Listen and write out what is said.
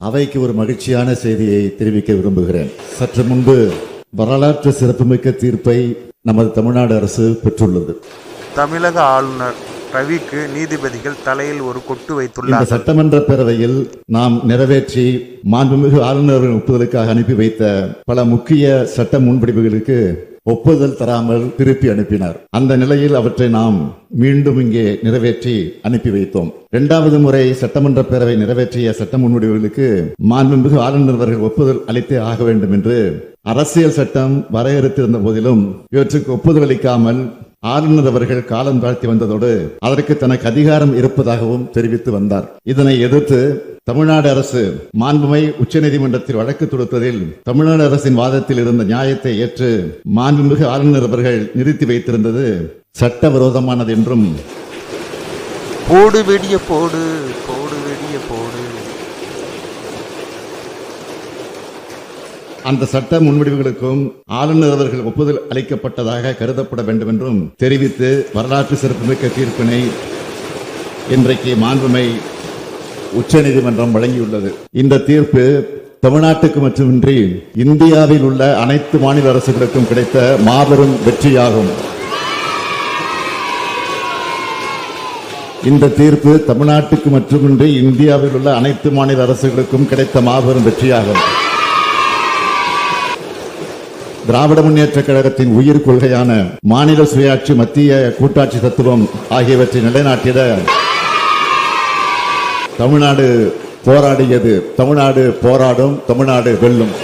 அவைக்கு ஒரு மகிழ்ச்சியான செய்தியை தெரிவிக்க விரும்புகிறேன். சற்று முன்பு வரலாற்று சிறப்புமிக்க தீர்ப்பை நமது தமிழ்நாடு அரசு பெற்றுள்ளது. தமிழக ஆளுநர் ரவிக்கு நீதிபதிகள் தலையில் ஒரு கொட்டு இந்த வைத்துள்ளார் சட்டமன்ற பேரவையில் நாம் நிறைவேற்றி மாண்புமிகு ஆளுநரின் ஒப்புதலுக்காக அனுப்பி வைத்த பல முக்கிய சட்ட முன்வடிவுகளுக்கு ஒப்புதல் தராமல் திருப்பி அனுப்பினார். அந்த நிலையில் அவற்றை நாம் மீண்டும் இங்கே நிறைவேற்றி அனுப்பி வைத்தோம். இரண்டாவது முறை சட்டமன்ற பேரவை நிறைவேற்றிய சட்ட முன்வடிவுகளுக்கு மாண்புமிகு ஆளுநர் அவர்கள் ஒப்புதல் அளித்தே ஆக வேண்டும் என்று அரசியல் சட்டம் வரையறுத்திருந்த போதிலும் இவற்றுக்கு ஒப்புதல் அளிக்காமல் ஆளுநர் அவர்கள் காலம் தாழ்த்தி வந்ததோடு அதற்கு தனக்கு அதிகாரம் இருப்பதாகவும் தெரிவித்து வந்தார். இதனை எதிர்த்து தமிழ்நாடு அரசு மாண்புமை உச்சநீதிமன்றத்தில் வழக்கு தொடுத்ததில் தமிழ்நாடு அரசின் வாதத்தில் இருந்த நியாயத்தை ஏற்று மாண்புமிகு ஆளுநர் அவர்கள் நிறுத்தி வைத்திருந்தது சட்டவிரோதமானது என்றும் போடு வெடிய போடு போடு வெடிய போடு. அந்த சட்ட முன்வடிவுகளுக்கும் ஆளுநர் அவர்கள் ஒப்புதல் அளிக்கப்பட்டதாக கருதப்பட வேண்டும் என்றும் தெரிவித்து வரலாற்று சிறப்புமிக்க தீர்ப்பினை இன்றைக்கு மாண்புமை உச்சநீதிமன்றம் வழங்கியுள்ளது. இந்த தீர்ப்பு தமிழ்நாட்டுக்கு மட்டுமின்றி இந்தியாவில் உள்ள அனைத்து மாநில அரசுகளுக்கும் கிடைத்த மாபெரும் வெற்றியாகும். இந்த தீர்ப்பு தமிழ்நாட்டுக்கு மட்டுமின்றி இந்தியாவில் உள்ள அனைத்து மாநில அரசுகளுக்கும் கிடைத்த மாபெரும் வெற்றியாகும். திராவிட முன்னேற்ற கழகத்தின் உயிர் கொள்கையான மாநில சுயாட்சி மத்திய கூட்டாட்சி தத்துவம் ஆகியவற்றை நிலைநாட்டிட தமிழ்நாடு போராடியது. தமிழ்நாடு போராடும் தமிழ்நாடு வெல்லும்.